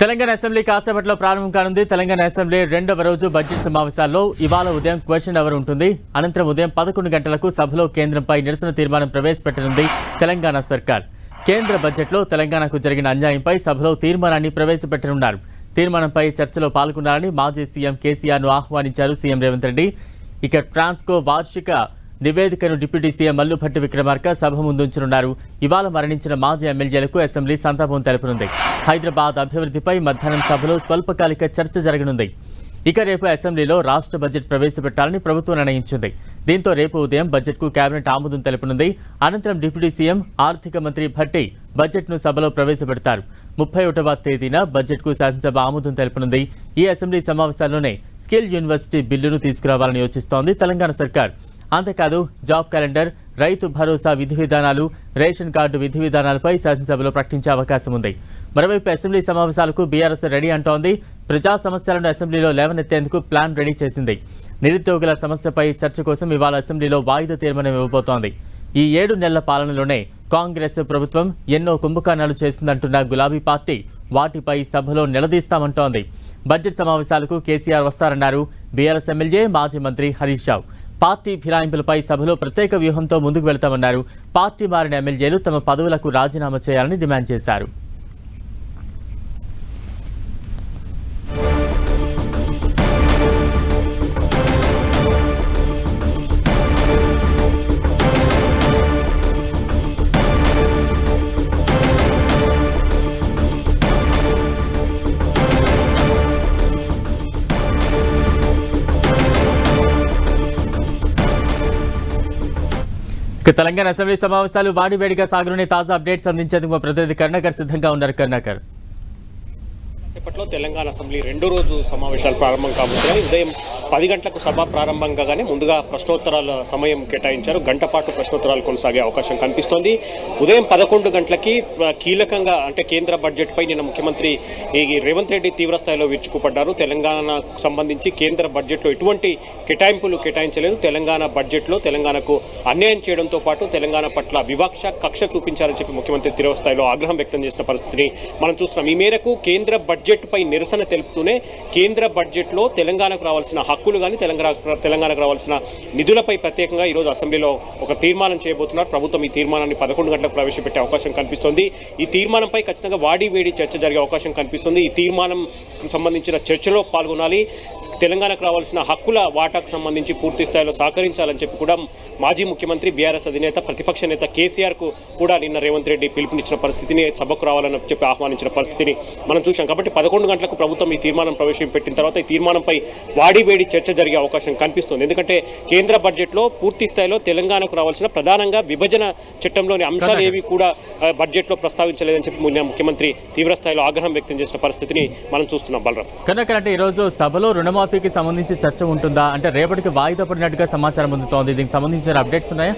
Telangana assembly కాసేపట్లో ప్రారంభం కానుంది. తెలంగాణ అసెంబ్లీ రెండవ రోజు బడ్జెట్ సమావేశాల్లో ఇవాళ ఉదయం క్వశ్చన్ అవర్ ఉంటుంది. అనంతరం ఉదయం పదకొండు గంటలకు సభలో కేంద్రంపై నిరసన తీర్మానం ప్రవేశపెట్టనుంది తెలంగాణ సర్కార్. కేంద్ర బడ్జెట్లో తెలంగాణకు జరిగిన అన్యాయంపై సభలో తీర్మానాన్ని ప్రవేశపెట్టనున్నారు. తీర్మానంపై చర్చలో పాల్గొనాలని మాజీ సీఎం కేసీఆర్ను ఆహ్వానించారు సీఎం రేవంత్ రెడ్డి. ఇక ట్రాన్స్కో వార్షిక నివేదికను డిప్యూటీ సీఎం మల్లుభట్టి విక్రమార్క సభ ముందుంచనున్నారు. ఇవాళ మరణించిన మాజీ ఎమ్మెల్యేలకు అసెంబ్లీ సంతాపం తెలుపనుంది. హైదరాబాద్ అభివృద్ధిపై మధ్యాహ్నం సభలో స్వల్పకాలిక చర్చ జరగనుంది. ఇక రేపు అసెంబ్లీలో రాష్ట్ర బడ్జెట్ ప్రవేశపెట్టాలని ప్రభుత్వం నిర్ణయించింది. దీంతో రేపు ఉదయం బడ్జెట్కు కేబినెట్ ఆమోదం తెలపనుంది. అనంతరం డిప్యూటీ సీఎం ఆర్థిక మంత్రి భట్టి బడ్జెట్ను సభలో ప్రవేశపెడతారు. ముప్పై ఒకటవ తేదీన బడ్జెట్కు శాసనసభ ఆమోదం తెలపనుంది. ఈ అసెంబ్లీ సమావేశాల్లోనే స్కిల్ యూనివర్సిటీ బిల్లును తీసుకురావాలని యోచిస్తోంది తెలంగాణ సర్కార్. అంతేకాదు జాబ్ క్యాలెండర్ రైతు భరోసా విధి విధానాలు రేషన్ కార్డు విధి విధానాలపై శాసనసభలో ప్రకటించే అవకాశం ఉంది. మరోవైపు అసెంబ్లీ సమావేశాలకు బీఆర్ఎస్ రెడీ అంటోంది. ప్రజా సమస్యలను అసెంబ్లీలో లేవనెత్తేందుకు ప్లాన్ రెడీ చేసింది. నిరుద్యోగుల సమస్యపై చర్చ కోసం ఇవాళ అసెంబ్లీలో వాయిదా తీర్మానం ఇవ్వబోతోంది. ఈ ఏడు నెలల పాలనలోనే కాంగ్రెస్ ప్రభుత్వం ఎన్నో కుంభకర్ణాలు చేసిందంటున్న గులాబీ పార్టీ వాటిపై సభలో నిలదీస్తామంటోంది. బడ్జెట్ సమావేశాలకు కేసీఆర్ వస్తారన్నారు బీఆర్ఎస్ ఎమ్మెల్యే మాజీ మంత్రి హరీష్ రావు. పార్టీ ఫిరాయింపులపై సభలో ప్రత్యేక వ్యూహంతో ముందుకు వెళతామన్నారు. పార్టీ మారిన ఎమ్మెల్యేలు తమ పదవులకు రాజీనామా చేయాలని డిమాండ్ చేశారు. తెలంగాణ అసెంబ్లీ సమావేశాలు వాడివేడిగా సాగులోనే తాజా అప్డేట్స్ అందించేందుకు మా ప్రతినిధి కర్ణాకర్ సిద్ధంగా ఉన్నారు. కర్ణాకర్. సేపట్లో తెలంగాణ అసెంబ్లీ రెండో రోజు సమావేశాలు ప్రారంభం కాబోతున్నాయి. ఉదయం పది గంటలకు సభ ప్రారంభం కాగానే ముందుగా ప్రశ్నోత్తరాల సమయం కేటాయించారు. గంట పాటు ప్రశ్నోత్తరాలు కొనసాగే అవకాశం కనిపిస్తోంది. ఉదయం పదకొండు గంటలకి కీలకంగా అంటే కేంద్ర బడ్జెట్పై నిన్న ముఖ్యమంత్రి రేవంత్ రెడ్డి తీవ్ర స్థాయిలో విరుచుకుపడ్డారు. తెలంగాణకు సంబంధించి కేంద్ర బడ్జెట్లో ఎటువంటి కేటాయింపులు కేటాయించలేదు. తెలంగాణ బడ్జెట్లో తెలంగాణకు అన్యాయం చేయడంతో పాటు తెలంగాణ పట్ల వివక్ష కక్ష చూపించారని చెప్పి ముఖ్యమంత్రి తీవ్రస్థాయిలో ఆగ్రహం వ్యక్తం చేసిన పరిస్థితిని మనం చూస్తున్నాం. ఈ మేరకు కేంద్ర బడ్జెట్పై నిరసన తెలుపుతూనే కేంద్ర బడ్జెట్లో తెలంగాణకు రావాల్సిన హక్కులు కానీ తెలంగాణ తెలంగాణకు రావాల్సిన నిధులపై ప్రత్యేకంగా ఈరోజు అసెంబ్లీలో ఒక తీర్మానం చేయబోతున్నారు. ప్రభుత్వం ఈ తీర్మానాన్ని పదకొండు గంటలకు ప్రవేశపెట్టే అవకాశం కనిపిస్తోంది. ఈ తీర్మానంపై ఖచ్చితంగా వాడి వేడి చర్చ జరిగే అవకాశం కనిపిస్తుంది. ఈ తీర్మానం సంబంధించిన చర్చలో పాల్గొనాలి. తెలంగాణకు రావాల్సిన హక్కుల వాటాకు సంబంధించి పూర్తి స్థాయిలో సహకరించాలని చెప్పి కూడా మాజీ ముఖ్యమంత్రి బీఆర్ఎస్ అధినేత ప్రతిపక్ష నేత కేసీఆర్కు కూడా నిన్న రేవంత్ రెడ్డి పిలుపునిచ్చిన పరిస్థితిని సభకు రావాలని చెప్పి ఆహ్వానించిన పరిస్థితిని మనం చూసాం కాబట్టి పదకొండు గంటలకు ప్రభుత్వం ఈ తీర్మానం ప్రవేశపెట్టిన తర్వాత ఈ తీర్మానంపై వాడివేడి చర్చ జరిగే అవకాశం కనిపిస్తుంది. ఎందుకంటే కేంద్ర బడ్జెట్లో పూర్తి స్థాయిలో తెలంగాణకు రావాల్సిన ప్రధానంగా విభజన చట్టంలోని అంశాలు ఏవి కూడా బడ్జెట్లో ప్రస్తావించలేదని చెప్పి మొన్న ముఖ్యమంత్రి తీవ్ర స్థాయిలో ఆగ్రహం వ్యక్తం చేసిన పరిస్థితిని మనం చూస్తున్నాం. బలరాం. కనుక అంటే ఈరోజు సభలో రుణమాఫీకి సంబంధించి చర్చ ఉంటుందా? అంటే రేపటికి వాయిదా పడినట్టుగా సమాచారం అందుతోంది. దీనికి సంబంధించిన అప్డేట్స్ ఉన్నాయా?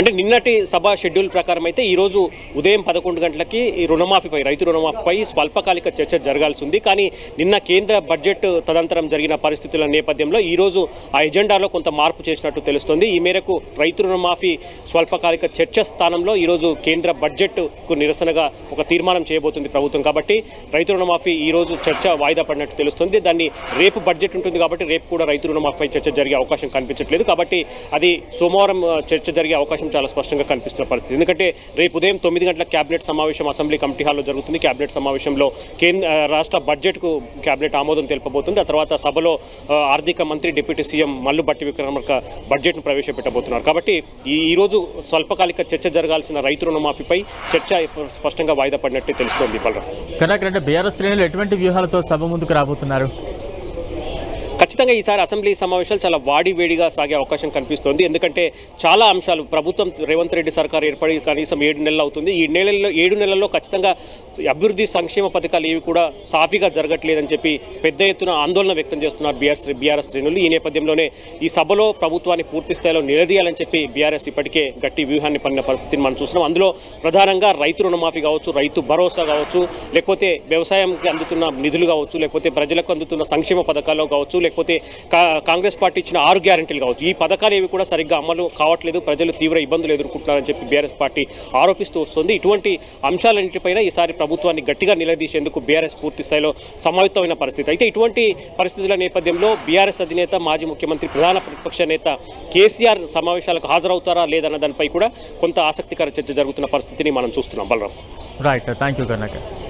అంటే నిన్నటి సభ షెడ్యూల్ ప్రకారం అయితే ఈరోజు ఉదయం పదకొండు గంటలకి ఈ రుణమాఫీపై రైతు రుణమాఫీపై స్వల్పకాలిక చర్చ జరగాల్సి ఉంది. కానీ నిన్న కేంద్ర బడ్జెట్ తదంతరం జరిగిన పరిస్థితుల నేపథ్యంలో ఈరోజు ఆ ఎజెండాలో కొంత మార్పు చేసినట్టు తెలుస్తోంది. ఈ మేరకు రైతు రుణమాఫీ స్వల్పకాలిక చర్చ స్థానంలో ఈరోజు కేంద్ర బడ్జెట్కు నిరసనగా ఒక తీర్మానం చేయబోతుంది ప్రభుత్వం. కాబట్టి రైతు రుణమాఫీ ఈరోజు చర్చ వాయిదా పడినట్టు తెలుస్తుంది. దాన్ని రేపు బడ్జెట్ ఉంటుంది కాబట్టి రేపు కూడా రైతు రుణమాఫీపై చర్చ జరిగే అవకాశం కనిపించట్లేదు. కాబట్టి అది సోమవారం చర్చ జరిగే అవకాశం చాలా స్పష్టంగా కనిపిస్తున్న పరిస్థితి. ఎందుకంటే రేపు ఉదయం తొమ్మిది గంటల క్యాబినెట్ సమావేశం అసెంబ్లీ కమిటీ హాల్లో జరుగుతుంది. క్యాబినెట్ సమావేశంలో కేంద్ర రాష్ట్ర బడ్జెట్కు క్యాబినెట్ ఆమోదం తెలుపబోతుంది. ఆ తర్వాత సభలో ఆర్థిక మంత్రి డిప్యూటీ సీఎం మల్లు బట్టి విక్రమార్క బడ్జెట్ను ప్రవేశపెట్టబోతున్నారు. కాబట్టి ఈ ఈరోజు స్వల్పకాలిక చర్చ జరగాల్సిన రైతు రుణమాఫీపై చర్చ స్పష్టంగా వాయిదా పడినట్టు తెలుస్తోంది బలరాం కర్ణాకర్ అంటే బీఆర్ఎస్ శ్రేణులు ఎటువంటి వ్యూహాలతో సభ ముందుకు రాబోతున్నారు? ఖచ్చితంగా ఈసారి అసెంబ్లీ సమావేశాలు చాలా వాడి వేడిగా సాగే అవకాశం కనిపిస్తోంది. ఎందుకంటే చాలా అంశాలు ప్రభుత్వం రేవంత్ రెడ్డి సర్కార్ ఏర్పడి కనీసం ఏడు నెలలు అవుతుంది. ఈ నెలల్లో ఏడు నెలల్లో ఖచ్చితంగా అభివృద్ధి సంక్షేమ పథకాలు ఏవి కూడా సాఫీగా జరగట్లేదని చెప్పి పెద్ద ఎత్తున ఆందోళన వ్యక్తం చేస్తున్నారు బీఆర్ఎస్ బీఆర్ఎస్ శ్రేణులు. ఈ నేపథ్యంలోనే ఈ సభలో ప్రభుత్వాన్ని పూర్తి స్థాయిలో నిలదీయాలని చెప్పి బీఆర్ఎస్ ఇప్పటికే గట్టి వ్యూహాన్ని పడిన పరిస్థితిని మనం చూస్తున్నాం. అందులో ప్రధానంగా రైతు రుణమాఫీ కావచ్చు రైతు భరోసా కావచ్చు లేకపోతే వ్యవసాయంకి అందుతున్న నిధులు కావచ్చు లేకపోతే ప్రజలకు అందుతున్న సంక్షేమ పథకాలు కావచ్చు లేకపోతే లేకపోతే కాంగ్రెస్ పార్టీ ఇచ్చిన ఆరు గ్యారంటీలు కావచ్చు. ఈ పథకాలు ఏవి కూడా సరిగ్గా అమలు కావట్లేదు. ప్రజలు తీవ్ర ఇబ్బందులు ఎదుర్కొంటున్నారని చెప్పి బీఆర్ఎస్ పార్టీ ఆరోపిస్తూ వస్తుంది. ఇటువంటి అంశాలన్నింటిపైన ఈసారి ప్రభుత్వాన్ని గట్టిగా నిలదీసేందుకు బీఆర్ఎస్ పూర్తి స్థాయిలో సమాయుత్తమైన పరిస్థితి. అయితే ఇటువంటి పరిస్థితుల నేపథ్యంలో బీఆర్ఎస్ అధినేత మాజీ ముఖ్యమంత్రి ప్రధాన ప్రతిపక్ష నేత కేసీఆర్ సమావేశాలకు హాజరవుతారా లేదన్న దానిపై కూడా కొంత ఆసక్తికర చర్చ జరుగుతున్న పరిస్థితిని మనం చూస్తున్నాం. బలరాం. Right thank you